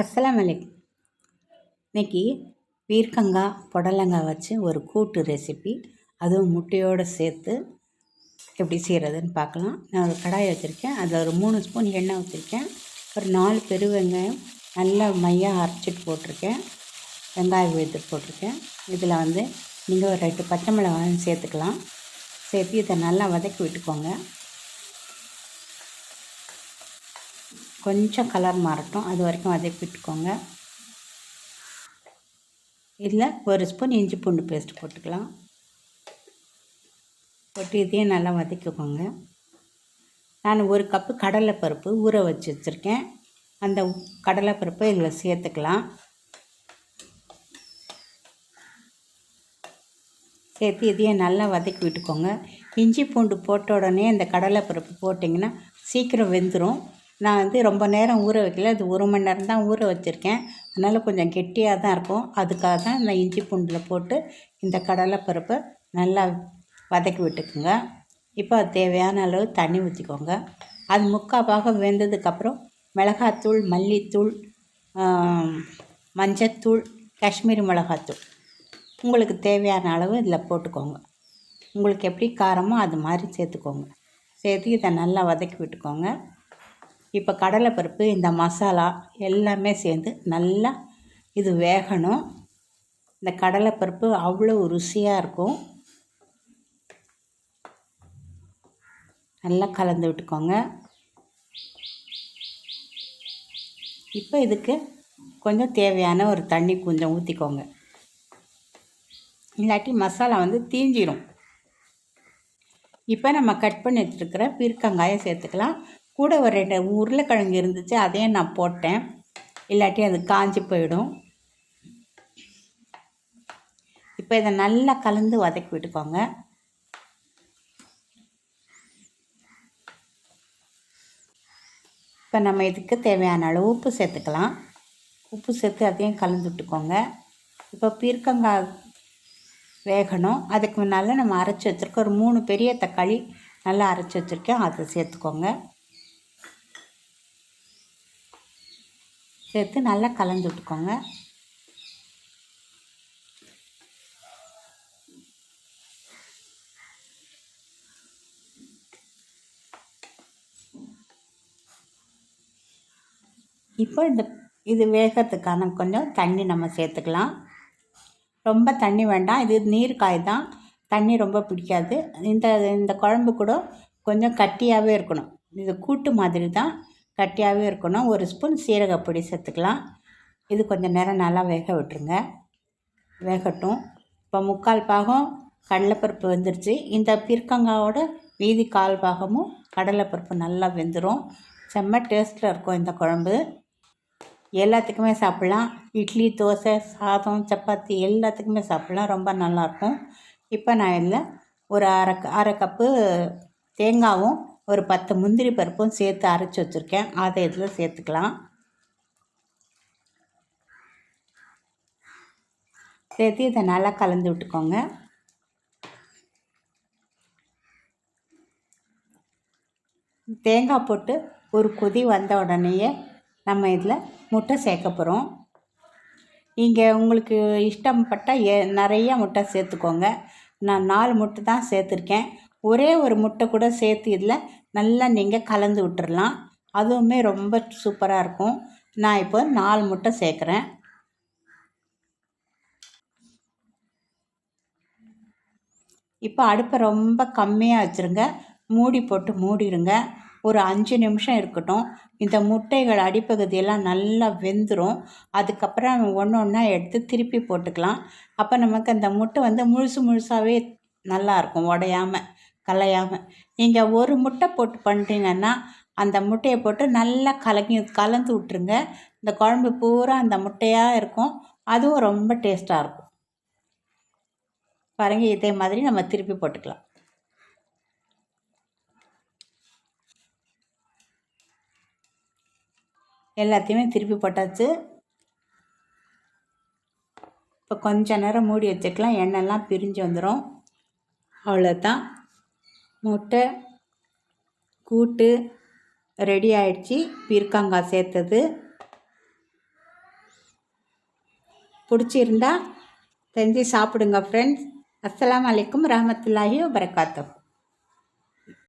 அஸ்லாம் வலைக்கும் இன்னைக்கு பீர்க்கங்காய் புடலங்காய் வச்சு ஒரு கூட்டு ரெசிபி அதுவும் முட்டையோடு சேர்த்து எப்படி செய்கிறதுன்னு பார்க்கலாம். நான் ஒரு கடாய் வச்சுருக்கேன். அதில் ஒரு மூணு ஸ்பூன் எண்ணெய் ஊற்றிருக்கேன் ஒரு நாலு பெரு வெங்காயம் நல்லா மையாக அரைச்சிட்டு போட்டிருக்கேன். வெங்காயம் எடுத்து போட்டிருக்கேன். இதில் வந்து நீங்கள் ஒரு ரெண்டு பச்சை மிளகாயும் சேர்த்துக்கலாம். சேர்த்து இதை நல்லா வதக்கி விட்டுக்கோங்க. கொஞ்சம் கலர் மாறட்டும். அது வரைக்கும் வதக்கி விட்டுக்கோங்க. இதில் ஒரு ஸ்பூன் இஞ்சி பூண்டு பேஸ்ட் போட்டுக்கலாம். போட்டு இதையும் நல்லா வதக்கிக்கோங்க. நான் ஒரு கப்பு கடலைப்பருப்பு ஊற வச்சு வச்சுருக்கேன். அந்த கடலைப்பருப்பை இதில் சேர்த்துக்கலாம். சேர்த்து இதையும் நல்லா வதக்கி விட்டுக்கோங்க. இஞ்சி பூண்டு போட்ட உடனே அந்த கடலைப்பருப்பு போட்டிங்கன்னா சீக்கிரம் வெந்துடும் நான் வந்து ரொம்ப நேரம் ஊற வைக்கல. அது ஒரு மணி நேரம் தான் ஊற வச்சுருக்கேன். அதனால் கொஞ்சம் கெட்டியாக தான் இருக்கும். அதுக்காக தான் இந்த இஞ்சி பூண்டில் போட்டு இந்த கடலைப்பருப்பை நல்லா வதக்கி விட்டுக்குங்க. இப்போ அது தேவையான அளவு தண்ணி ஊற்றிக்கோங்க அது முக்கால் பாகம் வெந்ததுக்கப்புறம் மிளகாத்தூள் மல்லித்தூள் மஞ்சத்தூள் காஷ்மீரி மிளகாத்தூள். உங்களுக்கு தேவையான அளவு இதில் போட்டுக்கோங்க. உங்களுக்கு எப்படி காரமோ அது மாதிரி சேர்த்துக்கோங்க. சேர்த்து இதை நல்லா வதக்கி விட்டுக்கோங்க. இப்போ கடலைப்பருப்பு இந்த மசாலா எல்லாமே சேர்ந்து நல்லா இது வேகணும். இந்த கடலைப்பருப்பு அவ்வளோ ருசியாக இருக்கும். நல்லா கலந்து விட்டுக்கோங்க. இப்போ இதுக்கு கொஞ்சம் தேவையான ஒரு தண்ணி கொஞ்சம் ஊற்றிக்கோங்க இல்லாட்டி மசாலா வந்து தீஞ்சிடும் இப்போ நம்ம கட் பண்ணி வச்சுருக்கிற பீர்க்கங்காயை சேர்த்துக்கலாம். கூட ஒரு ரெண்டு உருளைக்கிழங்கு இருந்துச்சு அதையும் நான் போட்டேன். இல்லாட்டி அது காஞ்சி போயிடும். இப்போ இதை நல்லா கலந்து வதக்கி விட்டுக்கோங்க. இப்போ நம்ம இதுக்கு தேவையான அளவு உப்பு சேர்த்துக்கலாம். உப்பு சேர்த்து அதையும் கலந்து விட்டுக்கோங்க. இப்போ பீர்க்கங்காய் வேகணும். அதுக்கு முன்னால் நம்ம அரைச்சி வச்சுருக்கோம் ஒரு மூணு பெரிய தக்காளி நல்லா அரைச்சி வச்சுருக்கேன். அதை சேர்த்துக்கோங்க. சேர்த்து நல்லா கலந்து விட்டுக்கோங்க. இப்போ இந்த இது வேகிறதுக்கான கொஞ்சம் தண்ணி நம்ம சேர்த்துக்கலாம். ரொம்ப தண்ணி வேண்டாம். இது நீர் தான். தண்ணி ரொம்ப பிடிக்காது. இந்த இந்த குழம்பு கூட கொஞ்சம் கட்டியாகவே இருக்கணும். இது கூட்டு மாதிரி தான். கட்டியாகவே இருக்கணும். ஒரு ஸ்பூன் சீரகப்பொடி சேர்த்துக்கலாம். இது கொஞ்சம் நேரம் நல்லா வேக விட்டுருங்க. வேகட்டும். இப்போ முக்கால் பாகம் கடலைப்பருப்பு வெந்துருச்சு. இந்த பீர்க்கங்காவோட மீதி கால் பாகமும் கடலைப்பருப்பு நல்லா வெந்துடும் செம்ம டேஸ்ட்டில் இருக்கும் இந்த குழம்பு. எல்லாத்துக்குமே சாப்பிட்லாம். இட்லி தோசை சாதம் சப்பாத்தி எல்லாத்துக்குமே சாப்பிட்லாம். ரொம்ப நல்லாயிருக்கும். இப்போ நான் இதில் ஒரு அரை அரை கப்பு தேங்காவும் ஒரு பத்து முந்திரி பருப்பும் சேர்த்து அரைச்சி வச்சுருக்கேன். அதை இதில் சேர்த்துக்கலாம். சேர்த்து இதை நல்லா கலந்து விட்டுக்கோங்க. தேங்காய் போட்டு ஒரு கொதி வந்த உடனேயே நம்ம இதில் முட்டை சேர்க்க போகிறோம் நீங்கள் உங்களுக்கு இஷ்டப்பட்டால் ஏ நிறையா முட்டை சேர்த்துக்கோங்க. நான் நாலு முட்டை தான் சேர்த்துருக்கேன். ஒரே ஒரு முட்டை கூட சேர்த்து இதில் நல்லா நீங்கள் கலந்து விட்டுறலாம். அதுவுமே ரொம்ப சூப்பராக இருக்கும். நான் இப்போ நாலு முட்டை சேர்க்குறேன். இப்போ அடுப்பை ரொம்ப கம்மியாக வச்சுருங்க. மூடி போட்டு மூடிடுங்க. ஒரு அஞ்சு நிமிஷம் இருக்கட்டும். இந்த முட்டைகள் அடிப்பகுதியெல்லாம் நல்லா வெந்துடும் அதுக்கப்புறம் ஒன்று ஒன்றா எடுத்து திருப்பி போட்டுக்கலாம். அப்போ நமக்கு அந்த முட்டை வந்து முழுசு முழுசாகவே நல்லாயிருக்கும் உடையாமல் கலையாமல் நீங்கள் ஒரு முட்டை போட்டு பண்ணிட்டீங்கன்னா அந்த முட்டையை போட்டு நல்லா கலக்கி கலந்து விட்ருங்க இந்த குழம்பு பூரா அந்த முட்டையாக இருக்கும். அதுவும் ரொம்ப டேஸ்ட்டாக இருக்கும். பாருங்கள் இதே மாதிரி நம்ம திருப்பி போட்டுக்கலாம். எல்லாத்தையுமே திருப்பி போட்டாச்சு. இப்போ கொஞ்ச நேரம் மூடி வச்சுக்கலாம். எண்ணெய்லாம் பிரிஞ்சு வந்துடும் அவ்வளோதான் முட்டை கூட்டு ரெடி ஆயிடுச்சு. பீர்க்காங்காய் சேர்த்தது. பிடிச்சிருந்தா செஞ்சு சாப்பிடுங்க ஃப்ரெண்ட்ஸ் அஸ்லாம் வலைக்கம் ரஹமத்துல்லாஹி வரகாத்தம்